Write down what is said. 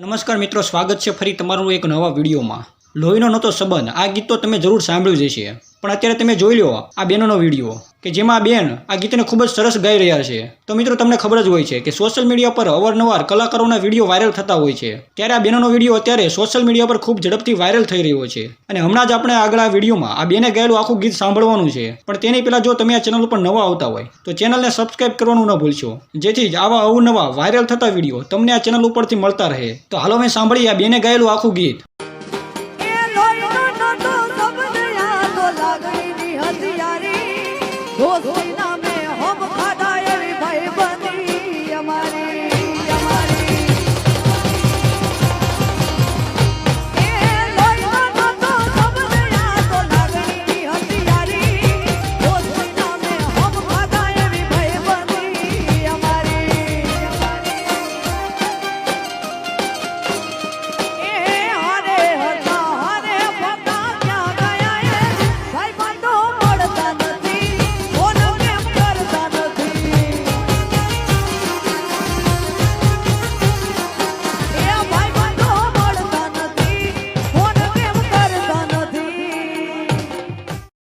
નમસ્કાર મિત્રો, સ્વાગત છે ફરી તમારું એક નવા વિડીયોમાં. લોહીનો નહોતો સંબંધ. આ ગીત તો તમે જરૂર સાંભળ્યું જ છે પણ અત્યારે તમે જોઈ લો આ બહેનોનો વીડિયો, કે જેમાં બેન આ ગીતને ખૂબ જ સરસ ગાઈ રહ્યા છે. તો મિત્રો, તમને ખબર જ હોય છે કે સોશિયલ મીડિયા પર અવારનવાર કલાકારોના વીડિયો વાયરલ થતા હોય છે. ત્યારે આ બેનોનો વીડિયો અત્યારે સોશિયલ મીડિયા પર ખૂબ ઝડપથી વાયરલ થઈ રહ્યો છે. અને હમણાં જ આપણે આગળ આ વિડીયોમાં આ બેને ગાયેલું આખું ગીત સાંભળવાનું છે. પણ તેની પહેલાં જો તમે આ ચેનલ ઉપર નવા આવતા હોય, તો ચેનલને સબસ્ક્રાઇબ કરવાનું ન ભૂલશો. જેથી જ આવા અવનવા વાયરલ થતા વીડિયો તમને આ ચેનલ ઉપરથી મળતા રહે. તો હાલો મેં સાંભળીએ આ બેને ગાયેલું આખું ગીત. લોહીનો નહોતો સંબંધ